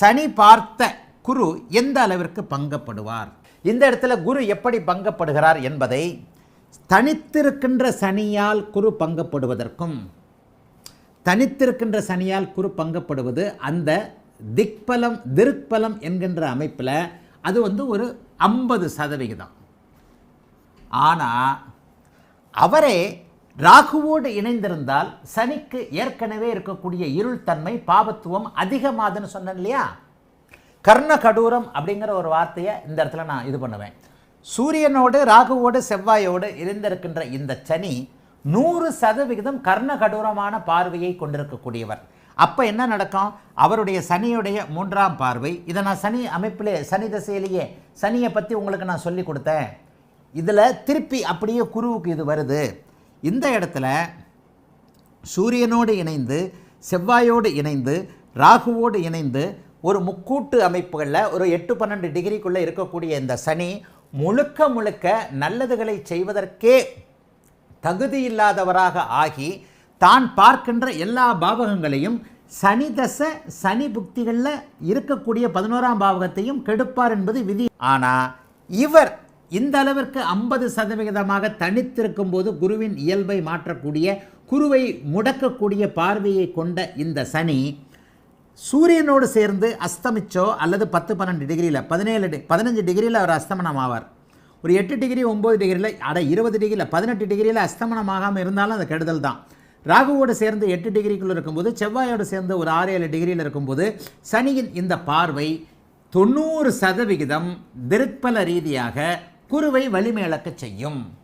சனி பார்த்த குரு எந்த அளவிற்கு பங்கப்படுவார்? இந்த இடத்துல குரு எப்படி பங்கப்படுகிறார் என்பதை தனித்திருக்கின்ற சனியால் குரு பங்கப்படுவதற்கும் தனித்திருக்கின்ற சனியால் குரு பங்கப்படுவது அந்த திக்பலம் திருக்பலம் என்கின்ற அமைப்பில் அது வந்து ஒரு ஐம்பது சதவிகிதம். ஆனால் அவரே ராகுவோடு இணைந்திருந்தால் சனிக்கு ஏற்கனவே இருக்கக்கூடிய இருள் தன்மை பாபத்துவம் அதிகமாதுன்னு சொன்னேன் இல்லையா? கர்ண கடூரம் அப்படிங்கிற ஒரு வார்த்தையை இந்த இடத்துல நான் இது பண்ணுவேன். சூரியனோடு ராகுவோடு செவ்வாயோடு இருந்திருக்கின்ற இந்த சனி நூறு சதவிகிதம் கர்ண கடூரமான பார்வையை கொண்டிருக்கக்கூடியவர். அப்போ என்ன நடக்கும்? அவருடைய சனியுடைய மூன்றாம் பார்வை. இதை நான் சனி அமைப்பிலே சனி தசையிலேயே சனியை பற்றி உங்களுக்கு நான் சொல்லி கொடுத்தேன். இதில் திருப்பி அப்படியே குருவுக்கு இது வருது. இந்த இடத்துல சூரியனோடு இணைந்து செவ்வாயோடு இணைந்து ராகுவோடு இணைந்து ஒரு முக்கூட்டு அமைப்புகளில் ஒரு எட்டு பன்னெண்டு டிகிரிக்குள்ளே இருக்கக்கூடிய இந்த சனி முழுக்க முழுக்க நல்லதுகளை செய்வதற்கே தகுதி இல்லாதவராக ஆகி தான் பார்க்கின்ற எல்லா பாவகங்களையும் சனி தசை சனி புக்திகளில் இருக்கக்கூடிய பதினோராம் பாவகத்தையும் கெடுப்பார் என்பது விதி. ஆனால் இவர் இந்த அளவிற்கு ஐம்பது சதவிகிதமாக தனித்திருக்கும் போது குருவின் இயல்பை மாற்றக்கூடிய குருவை முடக்கக்கூடிய பார்வையை கொண்ட இந்த சனி சூரியனோடு சேர்ந்து அஸ்தமிச்சோ அல்லது பத்து பன்னெண்டு டிகிரியில் பதினேழு டி பதினஞ்சு டிகிரியில் அவர் அஸ்தமனம் ஆவார் ஒரு எட்டு டிகிரி ஒம்பது டிகிரியில் அட இருபது டிகிரியில் பதினெட்டு டிகிரியில் அஸ்தமனம் ஆகாமல் இருந்தாலும் அது கெடுதல் தான். ராகுவோடு சேர்ந்து எட்டு டிகிரிக்குள்ளே இருக்கும்போது செவ்வாயோடு சேர்ந்து ஒரு ஆறு ஏழு டிகிரியில் இருக்கும்போது சனியின் இந்த பார்வை தொண்ணூறு சதவிகிதம் திருப்பல ரீதியாக குருவை வலிமையிழக்கச் செய்யும்.